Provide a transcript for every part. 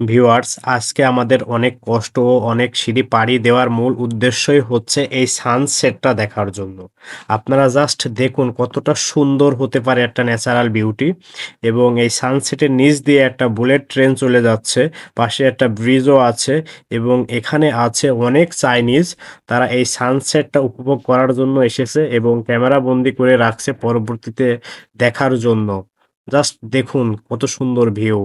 Viewers, আজকে আমাদের অনেক কষ্ট ও অনেক সিঁড়ি পাড়ি দেওয়ার মূল উদ্দেশ্যই হচ্ছে এই সানসেটটা দেখার জন্য। আপনারা জাস্ট দেখুন কতটা সুন্দর হতে পারে একটা ন্যাচারাল বিউটি এবং এই সানসেটের নিচ দিয়ে একটা বুলেট ট্রেন চলে যাচ্ছে, পাশে একটা ব্রিজও আছে এবং এখানে আছে অনেক চাইনিজ তারা এই সানসেটটা উপভোগ করার জন্য এসেছে এবং ক্যামেরা বন্দি করে রাখছে পরবর্তীতে দেখার জন্য। জাস্ট দেখুন কত সুন্দর ভিউ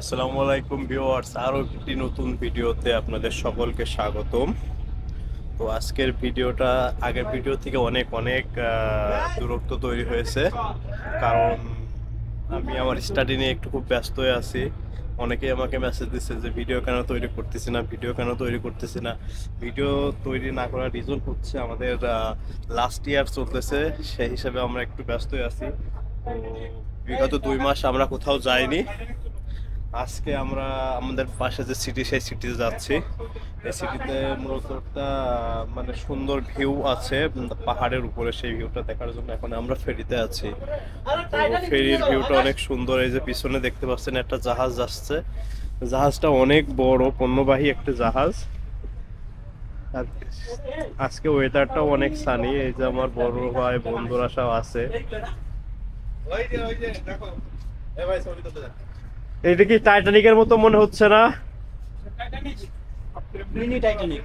আসসালামু আলাইকুম ভিউয়ার্স, আরও একটি নতুন ভিডিওতে আপনাদের সকলকে স্বাগতম। তো আজকের ভিডিওটা, আগের ভিডিও থেকে অনেক অনেক দূরত্ব তৈরি হয়েছে। কারণ আমি আমার স্টাডি নিয়ে একটু খুব ব্যস্ত হয়ে আছি। অনেকেই আমাকে মেসেজ দিচ্ছে যে, ভিডিও কেন তৈরি করতেছি না? ভিডিও কেন তৈরি করতেছি না? ভিডিও তৈরি না করার রিজন হচ্ছে আমাদের লাস্ট ইয়ার চলতেছে, সেই হিসাবে আমরা একটু ব্যস্ত হয়ে আছি বিগত দুই মাস আমরা কোথাও যাইনি। আজকে আমরা আমাদের পাশে যে সিটি সেই সিটিতে যাচ্ছি। এই সিটিতে মূলত একটা মানে সুন্দর ভিউ আছে পাহাড়ের উপরে সেই ভিউটা দেখার জন্য এখন আমরা ফেরিতে আছি। তো ফেরির ভিউটা অনেক সুন্দর, এই যে পিছনে দেখতে পাচ্ছেন একটা জাহাজ যাচ্ছে জাহাজটা অনেক বড়, পণ্যবাহী একটা জাহাজ। আর আজকে ওয়েদারটাও অনেক সানি এই যে আমার বড় ভাই, বন্ধুরা সব আছে। এটা কি টাইটানিকের মতো মনে হচ্ছে না? মিনি টাইটানিক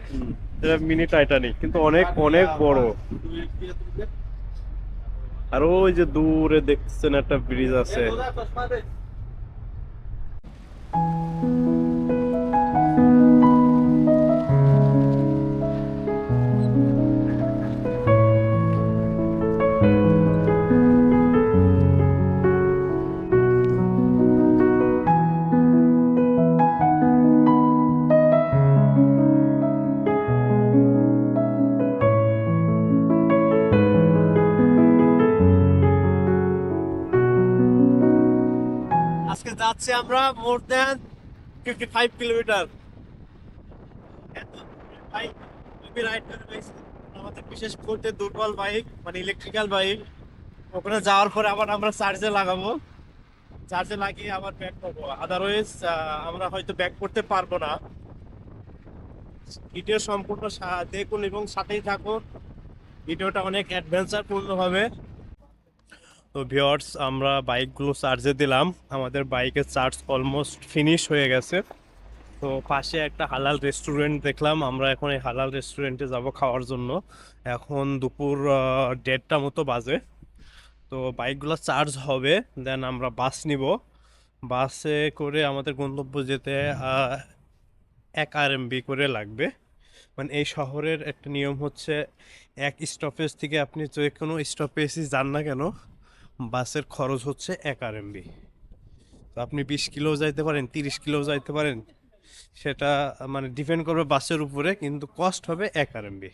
এটা মিনি টাইটানিক কিন্তু অনেক অনেক বড়। আর ওই যে দূরে দেখছেন একটা ব্রিজ আছে। যাচ্ছি আমরা more than fifty five kilometre আমাদের বিশেষ করতে দুর্বল বাইক মানে ইলেকট্রিক্যাল বাইক ওখানে যাওয়ার পরে আবার আমরা চার্জে লাগাবো। চার্জে লাগিয়ে আবার ব্যাক করব। আদারওয়াইজ আমরা হয়তো ব্যাক করতে পারব না। ভিডিও সম্পূর্ণ দেখুন এবং সাথেই থাকুন। ভিডিওটা অনেক অ্যাডভেঞ্চার পূর্ণ হবে। তো ভিওর্স আমরা বাইকগুলো চার্জে দিলাম। আমাদের বাইকের চার্জ অলমোস্ট ফিনিশ হয়ে গেছে। তো পাশে একটা হালাল রেস্টুরেন্ট দেখলাম। আমরা এখন এই হালাল রেস্টুরেন্টে যাব খাওয়ার জন্য। এখন দুপুর দেড়টা মতো বাজে। তো বাইকগুলো চার্জ হবে দেন আমরা বাস নিব। বাসে করে আমাদের গন্তব্য যেতে এক আর করে লাগবে। মানে এই শহরের একটা নিয়ম হচ্ছে, এক স্টপেজ থেকে আপনি যে কোনো স্টপেজই যান না কেন বাসের খরচ হচ্ছে এক আর তো আপনি বিশ কিলো যাইতে পারেন, তিরিশ কিলো যাইতে পারেন, সেটা মানে ডিপেন্ড করবে বাসের উপরে, কিন্তু কস্ট হবে এক আর এমবি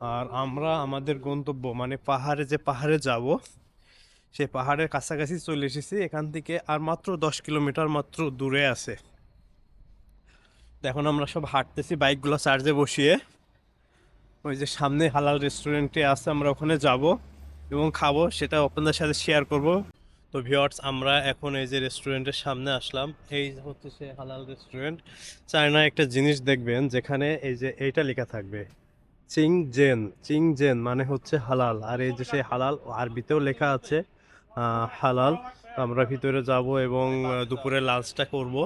আর আমরা, আমাদের গন্তব্য মানে পাহাড়ে যে পাহাড়ে যাব, সে পাহাড়ের কাছাকাছি চলে এসেছি, এখান থেকে আর মাত্র দশ কিলোমিটার মাত্র দূরে আছে। এখন আমরা সব হাঁটতেছি, বাইকগুলো চার্জে বসিয়ে। ওই যে সামনে হালাল রেস্টুরেন্টে আছে, আমরা ওখানে যাব। এবং খাব, সেটা আপনাদের সাথে শেয়ার করব। তো ভিওয়ার্স আমরা এখন এই যে রেস্টুরেন্টের সামনে আসলাম। এই হচ্ছে সে হালাল রেস্টুরেন্ট চায়নায় একটা জিনিস দেখবেন, যেখানে এই যে এইটা লেখা থাকবে চিং জেন চিং জেন মানে হচ্ছে হালাল। আর এই যে সেই হালাল, আরবিতেও লেখা আছে হালাল। আমরা ভিতরে যাব এবং দুপুরে লাঞ্চটা করব।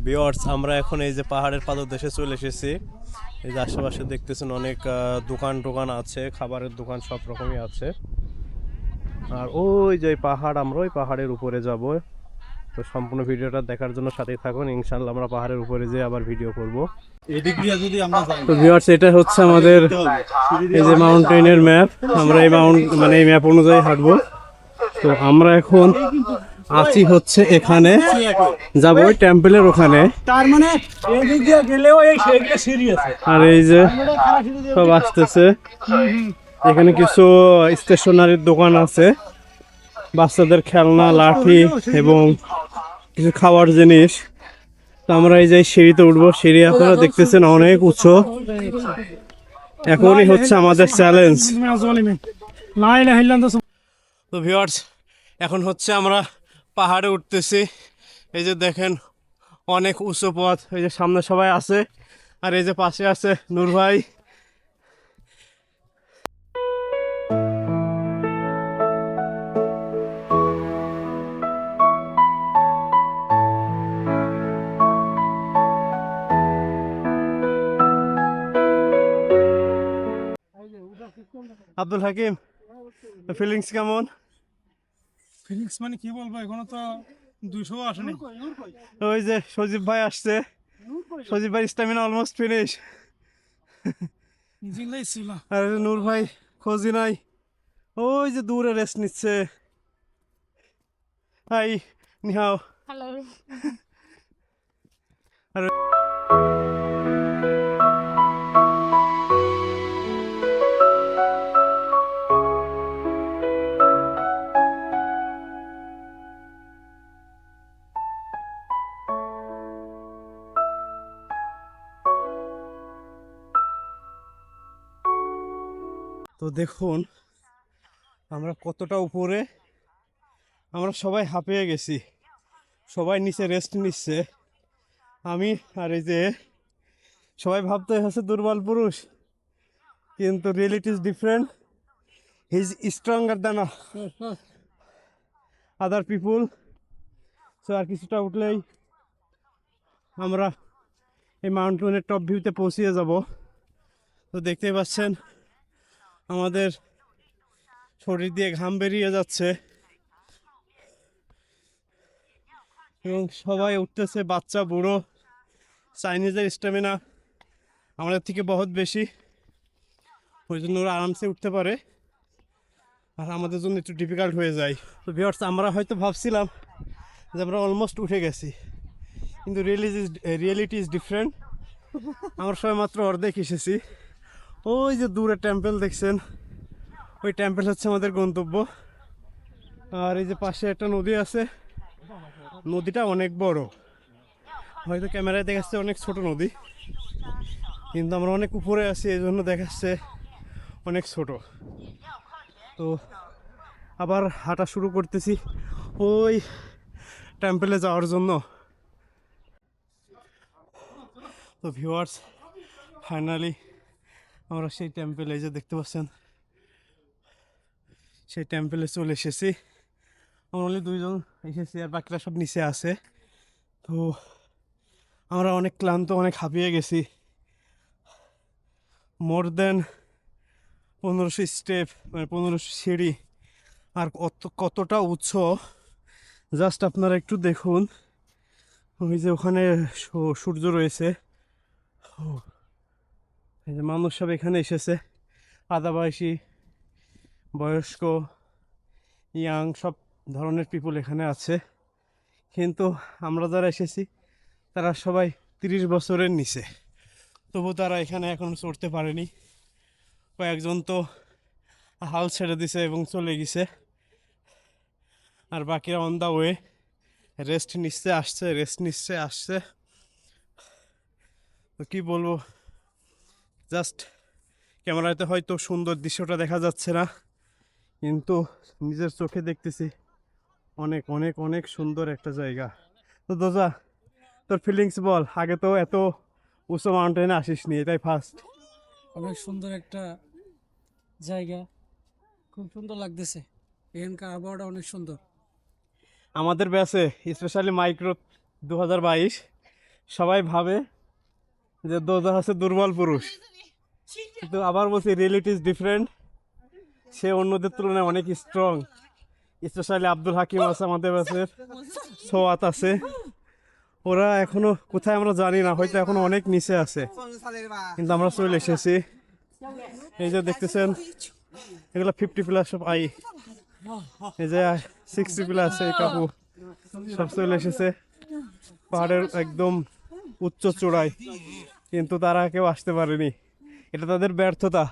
তো ভিওয়ার্স আমরা এখন এই যে পাহাড়ের পাদদেশে চলে এসেছি। এই যে আশেপাশে দেখতেছেন অনেক দোকান টোকান আছে খাবারের দোকান সব রকমই আছে। আর ওই যে পাহাড় আমরা ওই পাহাড়ের উপরে যাব। তো সম্পূর্ণ ভিডিওটা দেখার জন্য সাথেই থাকুন। ইনশাল্লাহ আমরা পাহাড়ের উপরে যেয়ে আবার ভিডিও করব। এদিক দিয়ে যদি আমরা যাই তো ভিউয়ার্স এটা হচ্ছে আমাদের এই যে মাউন্টেনের ম্যাপ আমরা এই মাউন্ট মানে এই ম্যাপ অনুযায়ী হাঁটবো। তো আমরা এখন আছি হচ্ছে এখানে। যাব ওই টেম্পলের ওখানে। তার মানে গেলেও এই সিঁড়ি আর এই যে সব আসতেছে। এখানে কিছু স্টেশনারির দোকান আছে। বাচ্চাদের খেলনা লাঠি এবং কিছু খাওয়ার জিনিস। তো আমরা এই যে সিঁড়িতে উঠবো। সিঁড়ি আপনারা দেখতেছেন অনেক উঁচু। এখনই হচ্ছে আমাদের চ্যালেঞ্জ তো ভিউয়ার্স এখন হচ্ছে আমরা পাহাড়ে উঠতেছি। এই যে দেখেন, অনেক উঁচু পথ। এই যে সামনে সবাই আছে। আর এই যে পাশে আছে নূর ভাই। আব্দুল হাকিম ফিলিংস কেমন? ফিলিংস মানে কি বলব? এখনও তো দুশো আসেনি। ওই যে সজীব ভাই আসছে। সজীব ভাই স্ট্যামিনা অলমোস্ট ফিনিশ আর নূর ভাই খোঁজি নাই। ওই যে দূরে রেস্ট নিচ্ছে। হাই নিহাও। Hello. তো দেখুন, আমরা কতটা উপরে। আমরা সবাই হাঁপিয়ে গেছি। সবাই নিচে রেস্ট নিচ্ছে। আমি আর এই যে, সবাই ভাবতে হচ্ছে দুর্বল পুরুষ, কিন্তু reality is different his is stronger than other people so আর কিছুটা উঠলেই আমরা এই মাউন্টেনের টপ ভিউতে পৌঁছিয়ে যাব। তো দেখতেই পাচ্ছেন আমাদের শরীর দিয়ে ঘাম বেরিয়ে যাচ্ছে। এবং সবাই উঠতেছে, বাচ্চা, বুড়ো চাইনিজের স্ট্যামিনা আমাদের থেকে বহুত বেশি। ওই জন্য ওরা আরামসে উঠতে পারে। আর আমাদের জন্য একটু ডিফিকাল্ট হয়ে যায়। তো ভিওর্স আমরা হয়তো ভাবছিলাম যে আমরা অলমোস্ট উঠে গেছি। কিন্তু reality is reality is different আমরা সবাই মাত্র অর্ধেক এসেছি। ওই যে দূরে টেম্পেল দেখছেন। ওই টেম্পেল হচ্ছে আমাদের গন্তব্য। আর এই যে পাশে একটা নদী আছে। নদীটা অনেক বড়। হয়তো ক্যামেরায় দেখাচ্ছে অনেক ছোট নদী। কিন্তু আমরা অনেক উপরে আছি, এই জন্য দেখাচ্ছে অনেক ছোট। তো আবার হাঁটা শুরু করতেছি ওই টেম্পেলে যাওয়ার জন্য। তো ভিউয়ার্স ফাইনালি আমরা সেই টেম্পেলে যে দেখতে পাচ্ছেন, সেই টেম্পেলে চলে এসেছি। আমরা only দুইজন এসেছি আর বাকিরা সব নিচে আছে। তো আমরা অনেক ক্লান্ত, অনেক হাঁপিয়ে গেছি। মোর দেন পনেরোশো স্টেপ মানে পনেরোশো সিঁড়ি। আর কত, কতটা উৎস জাস্ট আপনারা একটু দেখুন। ওই যে ওখানে সূর্য রয়েছে। ও এই যে মানুষ সব এখানে এসেছে। আদা বয়সী, বয়স্ক ইয়াং সব ধরনের পিপুল এখানে আছে। কিন্তু আমরা যারা এসেছি, তারা সবাই তিরিশ বছরের নিচে। তবু তারা এখানে এখন চড়তে পারেনি। কয়েকজন তো হাল ছেড়ে দিছে এবং চলে গেছে। আর বাকিরা অন দা ওয়ে রেস্ট নিচ্ছে, আসছে রেস্ট নিচ্ছে, আসছে। তো কী বলব? জাস্ট ক্যামেরাতে হয়তো সুন্দর দৃশ্যটা দেখা যাচ্ছে না কিন্তু নিজের চোখে দেখতেছি অনেক অনেক অনেক সুন্দর একটা জায়গা। তো দোজা তোর ফিলিংস বল আগে তো এত উঁচু মাউন্টেনে আসিস নি এটাই ফার্স্ট অনেক সুন্দর একটা জায়গা খুব সুন্দর লাগতেছে। এখানকার আবহাওয়াটা অনেক সুন্দর। আমাদের ব্যাচে স্পেশালি মাইক্রো দু হাজার বাইশ সবাই ভাবে যে দোজা হচ্ছে দুর্বল পুরুষ। কিন্তু আবার বলছি রিয়েলিটি ইজ ডিফারেন্ট সে অন্যদের তুলনায় অনেক স্ট্রং স্পেশালি আব্দুল হাকিম আছে আমাদের ব্যাচের সোয়াত আছে। ওরা এখনও কোথায় আমরা জানি না, হয়তো এখনও অনেক নিচে আছে। কিন্তু আমরা চলে এসেছি। এই যে দেখতেছেন, এগুলো ফিফটি প্লাস সব আই এই যে সিক্সটি প্লাস এই কাকু। সব চলে এসেছে। পাহাড়ের একদম উচ্চ চূড়ায়। কিন্তু তারা কেউ আসতে পারেনি। এটা তাদের ব্যর্থতা।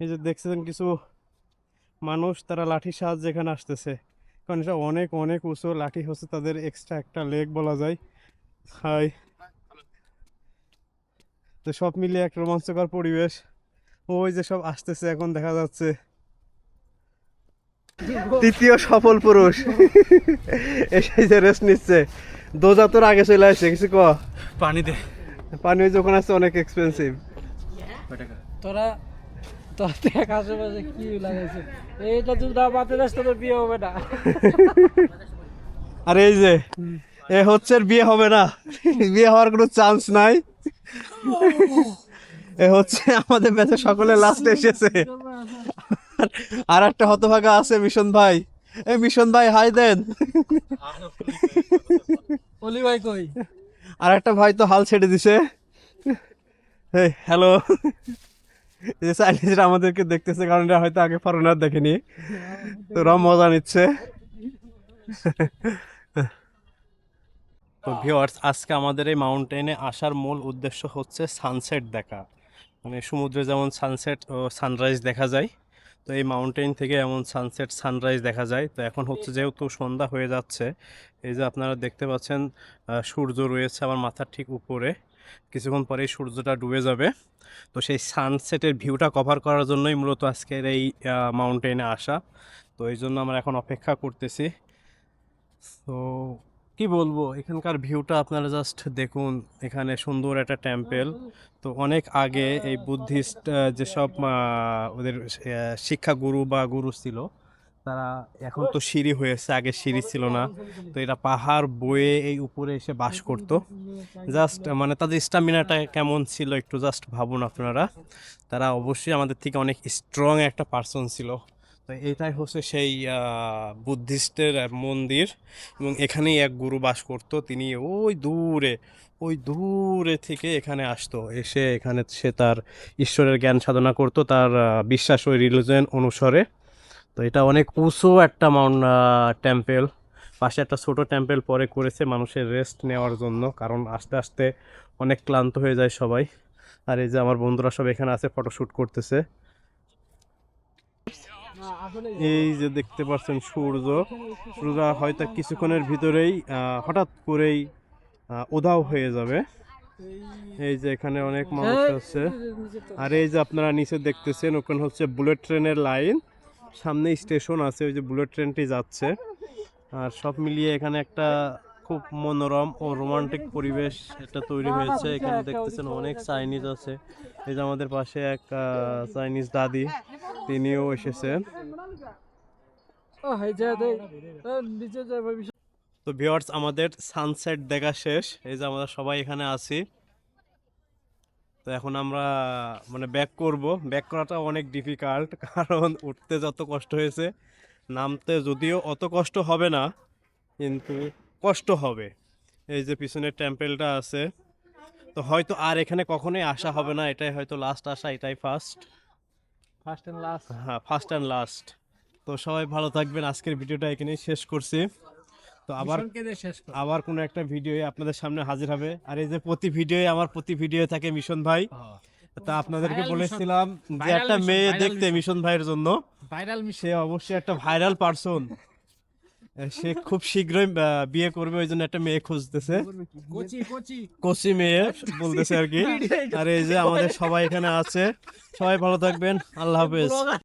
এই যে দেখছেন কিছু মানুষ, তারা লাঠির সাহায্যে এখানে আসতেছে। কারণ এটা অনেক অনেক উঁচু লাঠি হচ্ছে তাদের এক্সট্রা একটা লেগ বলা যায়। হাই। তো সব মিলিয়ে এক রোমাঞ্চকর পরিবেশ। ওই যে সব আসতেছে এখন, দেখা যাচ্ছে। তৃতীয় সফল পুরুষ। এসে যে রেস্ট নিচ্ছে। দোজা তোর আগে চলে আসছে কিছু ক? পানি দে। পানি ওই যখন আসছে অনেক এক্সপেন্সিভ তোরা দেখ আশেপাশে কি লাগাইছে? এইটা যদি না বাতে যাস তোর বিয়ে হবে না। আর এই যে এ হচ্ছে বিয়ে হবে না। বিয়ে হওয়ার কোনো চান্স নাই। এ হচ্ছে আমাদের ব্যাচে সকলে লাস্টে এসেছে। আর একটা হতভাগা আছে মিশন ভাই। এই মিশন ভাই হাই দেন। অলি ভাই কই? আর একটা ভাই তো হাল ছেড়ে দিছে। হ্যালো চাইনিজরা আমাদেরকে দেখতেছে, কারণ হয়তো আগে ফরেনার দেখেনি। তো ওরা মজা নিচ্ছে। তো ভিউয়ার্স আজকে আমাদের এই মাউন্টেনে আসার মূল উদ্দেশ্য হচ্ছে সানসেট দেখা। মানে সমুদ্রে যেমন সানসেট ও সানরাইজ দেখা যায়। তো এই মাউন্টেন থেকে এমন সানসেট সানরাইজ দেখা যায়। তো এখন হচ্ছে যেহেতু সন্ধ্যা হয়ে যাচ্ছে, এই যে আপনারা দেখতে পাচ্ছেন সূর্য রয়েছে আমার মাথার ঠিক উপরে। কিছুক্ষণ পরেই সূর্যটা ডুবে যাবে। তো সেই সানসেটের ভিউটা কভার করার জন্যই মূলত আজকের এই মাউন্টেনে আসা। তো এই জন্য আমরা এখন অপেক্ষা করতেছি। তো কি বলব? এখানকার ভিউটা আপনারা জাস্ট দেখুন, এখানে সুন্দর একটা টেম্পেল তো অনেক আগে এই বুদ্ধিস্ট যেসব ওদের শিক্ষা গুরু বা গুরু ছিল, তারা এখন তো সিঁড়ি হয়েছে, আগে সিঁড়ি ছিল না। তো এরা পাহাড় বয়ে এই উপরে এসে বাস করত। জাস্ট মানে তাদের স্টামিনাটা কেমন ছিল একটু জাস্ট ভাবুন আপনারা। তারা অবশ্যই আমাদের থেকে অনেক স্ট্রং একটা পার্সন ছিল। তো এটাই হচ্ছে সেই বুদ্ধিস্টের মন্দির এবং এখানেই এক গুরু বাস করত। তিনি ওই দূরে ওই দূরে থেকে এখানে আসতো। এসে এখানে সে তার ঈশ্বরের জ্ঞান সাধনা করতো, তার বিশ্বাস ওই রিলিজন অনুসারে। তো এটা অনেক উঁচু একটা মাউন্ট টেম্পেল পাশে একটা ছোট টেম্পেল পরে করেছে মানুষের রেস্ট নেওয়ার জন্য, কারণ আস্তে আস্তে অনেক ক্লান্ত হয়ে যায় সবাই। আর এই যে আমার বন্ধুরা সব এখানে আছে ফটোশ্যুট করতেছে। এই যে দেখতে পাচ্ছেন সূর্য সূর্য হয়তো কিছুক্ষণের ভিতরেই হঠাৎ করেই উধাও হয়ে যাবে। এই যে এখানে অনেক মানুষ আছে। আর এই যে আপনারা নিচে দেখতেছেন ওখানে হচ্ছে বুলেট ট্রেনের লাইন। সামনে স্টেশন আছে ওই যে বুলেট ট্রেনটি যাচ্ছে। আর সব মিলিয়ে এখানে একটা খুব মনোরম ও রোমান্টিক পরিবেশ এটা তৈরি হয়েছে। এখানে দেখতেছেন অনেক চাইনিজ আছে। এই যে আমাদের পাশে এক চাইনিজ দাদি তিনিও এসেছেন তো ভিওয়ার্স আমাদের সানসেট দেখা শেষ। এই যে আমরা সবাই এখানে আছি। তো এখন আমরা মানে ব্যাক করব। ব্যাক করাটা অনেক ডিফিকাল্ট কারণ উঠতে যত কষ্ট হয়েছে নামতে যদিও অত কষ্ট হবে না কিন্তু কষ্ট হবে। এই যে পিছনের টেম্পেলটা আছে। তো হয়তো আর এখানে কখনোই আসা হবে না। এটাই হয়তো লাস্ট আসা এটাই ফার্স্ট ফার্স্ট এন্ড লাস্ট হ্যাঁ ফার্স্ট অ্যান্ড লাস্ট তো সবাই ভালো থাকবেন। আজকের ভিডিওটা এখানেই শেষ করছি। তো আবার আবার কোনো একটা ভিডিও আপনাদের সামনে হাজির হবে। আর এই যে প্রতি ভিডিও আমার প্রতি ভিডিও থাকে মিশন ভাই। তা আপনাদেরকে বলেছিলাম যে একটা মেয়ে দেখতে মিশন। ভাইয়ের জন্য। ভাইরাল সে অবশ্যই একটা ভাইরাল পারসন সে খুব শীঘ্রই বিয়ে করবে ওই জন্য একটা মেয়ে খুঁজতেছে। কচি মেয়ে বলতেছে আর কি। আর এই যে আমাদের সবাই এখানে আছে। সবাই ভালো থাকবেন। আল্লাহ হাফেজ।